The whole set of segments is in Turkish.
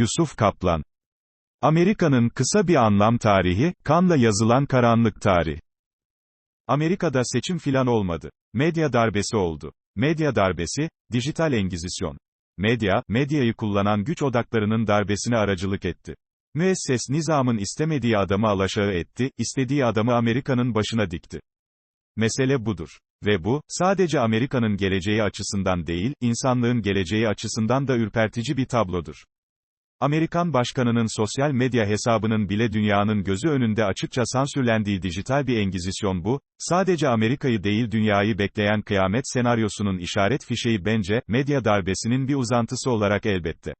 Yusuf Kaplan Amerika'nın kısa bir anlam tarihi, kanla yazılan karanlık tarih. Amerika'da seçim filan olmadı. Medya darbesi oldu. Medya darbesi, dijital engizisyon. Medya, medyayı kullanan güç odaklarının darbesine aracılık etti. Müesses nizamın istemediği adamı alaşağı etti, istediği adamı Amerika'nın başına dikti. Mesele budur. Ve bu, sadece Amerika'nın geleceği açısından değil, insanlığın geleceği açısından da ürpertici bir tablodur. Amerikan başkanının sosyal medya hesabının bile dünyanın gözü önünde açıkça sansürlendiği dijital bir engizisyon bu, sadece Amerika'yı değil dünyayı bekleyen kıyamet senaryosunun işaret fişeği bence, medya darbesinin bir uzantısı olarak elbette.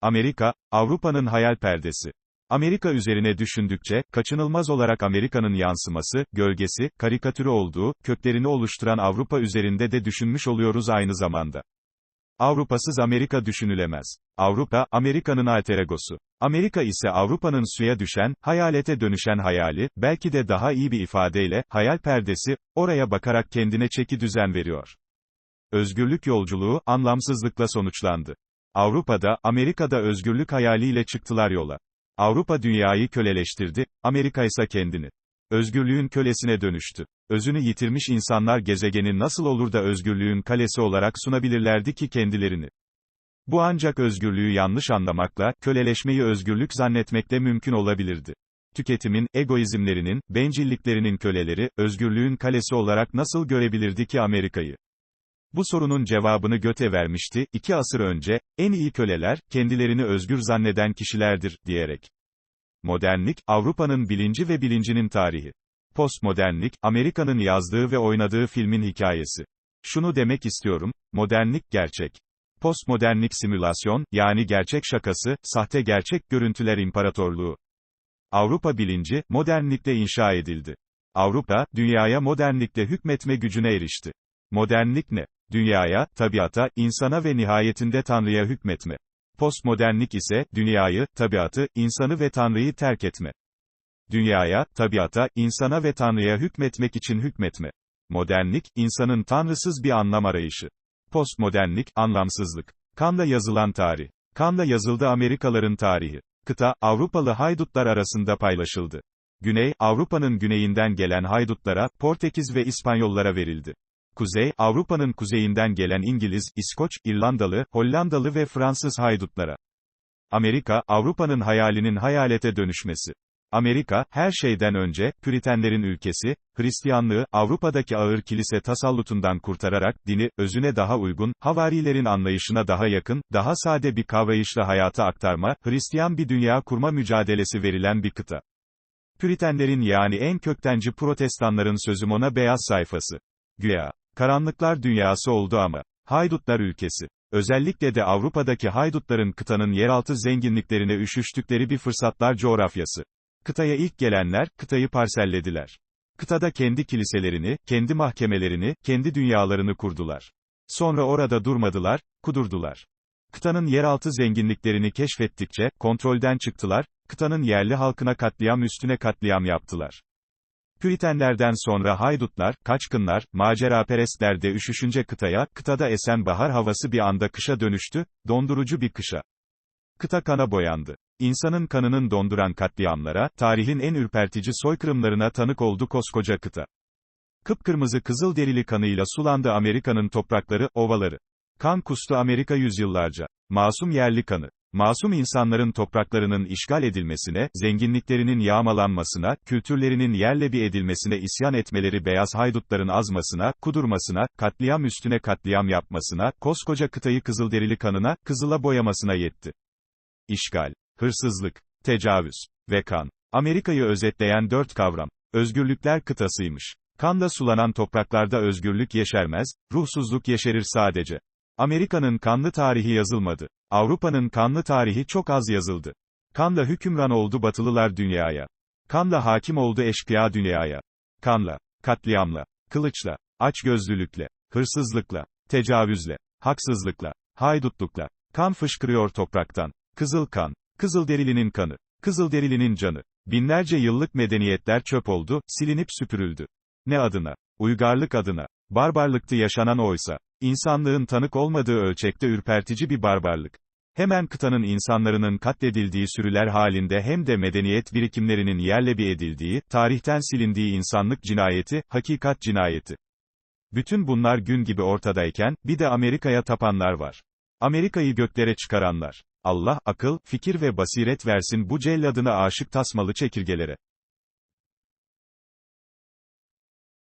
Amerika, Avrupa'nın hayal perdesi. Amerika üzerine düşündükçe, kaçınılmaz olarak Amerika'nın yansıması, gölgesi, karikatürü olduğu, köklerini oluşturan Avrupa üzerinde de düşünmüş oluyoruz aynı zamanda. Avrupasız Amerika düşünülemez. Avrupa, Amerika'nın alter egosu. Amerika ise Avrupa'nın suya düşen, hayalete dönüşen hayali, belki de daha iyi bir ifadeyle, hayal perdesi, oraya bakarak kendine çeki düzen veriyor. Özgürlük yolculuğu, anlamsızlıkla sonuçlandı. Avrupa'da, Amerika'da özgürlük hayaliyle çıktılar yola. Avrupa dünyayı köleleştirdi, Amerika ise kendini. Özgürlüğün kölesine dönüştü. Özünü yitirmiş insanlar gezegeni nasıl olur da özgürlüğün kalesi olarak sunabilirlerdi ki kendilerini? Bu ancak özgürlüğü yanlış anlamakla, köleleşmeyi özgürlük zannetmekle mümkün olabilirdi. Tüketimin, egoizmlerinin, bencilliklerinin köleleri, özgürlüğün kalesi olarak nasıl görebilirdi ki Amerika'yı? Bu sorunun cevabını Göte vermişti, iki asır önce, en iyi köleler, kendilerini özgür zanneden kişilerdir, diyerek. Modernlik, Avrupa'nın bilinci ve bilincinin tarihi. Postmodernlik, Amerika'nın yazdığı ve oynadığı filmin hikayesi. Şunu demek istiyorum, modernlik gerçek. Postmodernlik simülasyon, yani gerçek şakası, sahte gerçek görüntüler imparatorluğu. Avrupa bilinci, modernlikle inşa edildi. Avrupa, dünyaya modernlikle hükmetme gücüne erişti. Modernlik ne? Dünyaya, tabiata, insana ve nihayetinde Tanrı'ya hükmetme. Postmodernlik ise, dünyayı, tabiatı, insanı ve Tanrı'yı terk etme. Dünyaya, tabiata, insana ve Tanrı'ya hükmetmek için hükmetme. Modernlik, insanın tanrısız bir anlam arayışı. Postmodernlik, anlamsızlık. Kanla yazılan tarih. Kanla yazıldı Amerikaların tarihi. Kıta, Avrupalı haydutlar arasında paylaşıldı. Güney, Avrupa'nın güneyinden gelen haydutlara, Portekiz ve İspanyollara verildi. Kuzey, Avrupa'nın kuzeyinden gelen İngiliz, İskoç, İrlandalı, Hollandalı ve Fransız haydutlara. Amerika, Avrupa'nın hayalinin hayalete dönüşmesi. Amerika, her şeyden önce, Püritenlerin ülkesi, Hristiyanlığı, Avrupa'daki ağır kilise tasallutundan kurtararak, dini, özüne daha uygun, havarilerin anlayışına daha yakın, daha sade bir kavrayışla hayata aktarma, Hristiyan bir dünya kurma mücadelesi verilen bir kıta. Püritenlerin yani en köktenci protestanların sözüm beyaz sayfası. Güya. Karanlıklar dünyası oldu ama. Haydutlar ülkesi. Özellikle de Avrupa'daki haydutların kıtanın yeraltı zenginliklerine üşüştükleri bir fırsatlar coğrafyası. Kıtaya ilk gelenler, kıtayı parsellediler. Kıtada kendi kiliselerini, kendi mahkemelerini, kendi dünyalarını kurdular. Sonra orada durmadılar, kudurdular. Kıtanın yeraltı zenginliklerini keşfettikçe, kontrolden çıktılar, kıtanın yerli halkına katliam üstüne katliam yaptılar. Püritenlerden sonra haydutlar, kaçkınlar, maceraperestler de üşüşünce kıtaya, kıtada esen bahar havası bir anda kışa dönüştü, dondurucu bir kışa. Kıta kana boyandı. İnsanın kanının donduran katliamlara, tarihin en ürpertici soykırımlarına tanık oldu koskoca kıta. Kıpkırmızı kızıl derili kanıyla sulandı Amerika'nın toprakları, ovaları. Kan kustu Amerika yüzyıllarca. Masum yerli kanı. Masum insanların topraklarının işgal edilmesine, zenginliklerinin yağmalanmasına, kültürlerinin yerle bir edilmesine isyan etmeleri beyaz haydutların azmasına, kudurmasına, katliam üstüne katliam yapmasına, koskoca kıtayı kızılderili kanına, kızıla boyamasına yetti. İşgal, hırsızlık, tecavüz ve kan. Amerika'yı özetleyen dört kavram. Özgürlükler kıtasıymış. Kanla sulanan topraklarda özgürlük yeşermez, ruhsuzluk yeşerir sadece. Amerika'nın kanlı tarihi yazılmadı. Avrupa'nın kanlı tarihi çok az yazıldı. Kanla hükümran oldu batılılar dünyaya. Kanla hakim oldu eşkıya dünyaya. Kanla, katliamla, kılıçla, açgözlülükle, hırsızlıkla, tecavüzle, haksızlıkla, haydutlukla, kan fışkırıyor topraktan. Kızıl kan, Kızılderilinin kanı, Kızılderilinin canı. Binlerce yıllık medeniyetler çöp oldu, silinip süpürüldü. Ne adına? Uygarlık adına. Barbarlıktı yaşanan oysa. İnsanlığın tanık olmadığı ölçekte ürpertici bir barbarlık. Hemen kıtanın insanlarının katledildiği sürüler halinde hem de medeniyet birikimlerinin yerle bir edildiği, tarihten silindiği insanlık cinayeti, hakikat cinayeti. Bütün bunlar gün gibi ortadayken, bir de Amerika'ya tapanlar var. Amerika'yı göklere çıkaranlar. Allah, akıl, fikir ve basiret versin bu celladına aşık tasmalı çekirgelere.